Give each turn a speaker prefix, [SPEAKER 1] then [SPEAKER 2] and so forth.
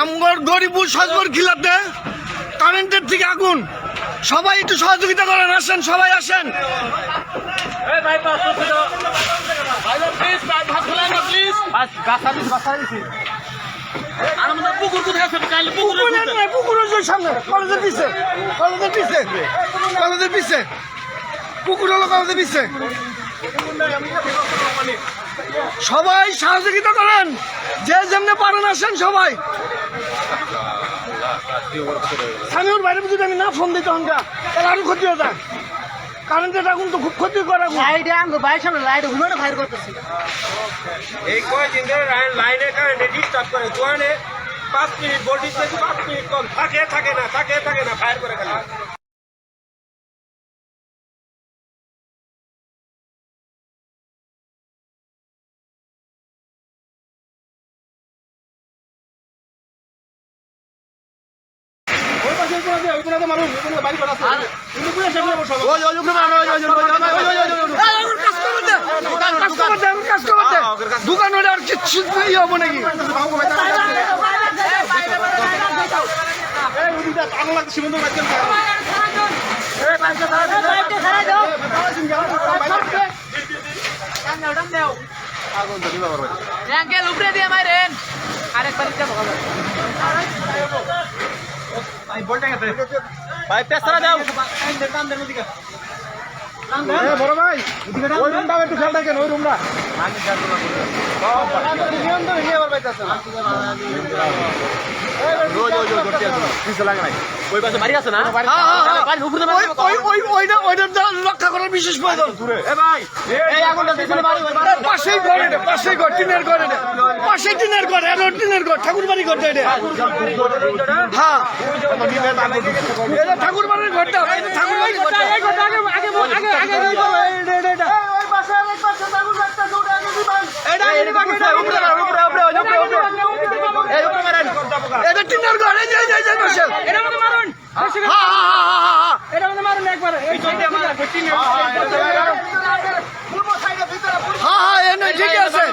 [SPEAKER 1] আমগর গরিবুর সজবর খিলাতে কারেন্টের থেকে আগুন। সবাই একটু সহযোগিতা করেন আসেন সবাই আসেন। পুকুর হলো কলেজের পিছে। সবাই সহযোগিতা করেন। যেমনি পারেন আসেন সবাই। স্থানীয় বাইরে যদি আমি না ফোন দিতে হনকা তাহলে আরও ক্ষতি হয়ে যায়। কারেন্টের আগুন তো খুব ক্ষতি করে।
[SPEAKER 2] লাইটে আঙ্গো বাইর সামনে লাইটে হুলোটা ফায়ার করতেছি।
[SPEAKER 3] এই কয়দিন ধরে লাইন- লাইনের কারণে ডিস্টার্ব করে। দোকানে পাঁচ মিনিট ভোল্টেজ থেকে পাঁচ মিনিট কম। থাকে থাকে না থাকে থাকে না ফায়ার করে খালি
[SPEAKER 1] দোকান আর কিচ্ছু ইয়ে হব নাকি
[SPEAKER 2] আঙ্কেল উপরে দিয়ে মারেন আরেকবার
[SPEAKER 3] ভাই পেছনে যাও
[SPEAKER 1] বড় ভাই ওই রুমটা একটু খেয়াল রাখেন ওই রুমটা
[SPEAKER 3] ওই পাশে বাড়ি আছে না বাড়ির উপরে
[SPEAKER 1] ওই ওই ওই ওইটা ওইটা রক্ষা বিশেষ প্রয়োজন
[SPEAKER 3] এ ভাই এই আগুনটা পিছনে বাড়ি
[SPEAKER 1] পাশেই ঘর এটা পাশেই ঘর টিনের ঘর এটা পাশেই টিনের ঘর এটা টিনের ঘর ঠাকুর বাড়ি ঘরটা এটা হ্যাঁ ঠাকুর বাড়ির ঘরটা ঠাকুর বাড়ির ঘরটা আগে আগে আগে আগে এটা এটা পাশে পাশে এটা টিনের ঘর এই যে এই যে, এই
[SPEAKER 2] এটা মারুন
[SPEAKER 1] হ্যাঁ হ্যাঁ হ্যাঁ হ্যাঁ হ্যাঁ
[SPEAKER 2] এটা মধ্যে মারুন একবার
[SPEAKER 1] হ্যাঁ হ্যাঁ এনে ঠিক আছে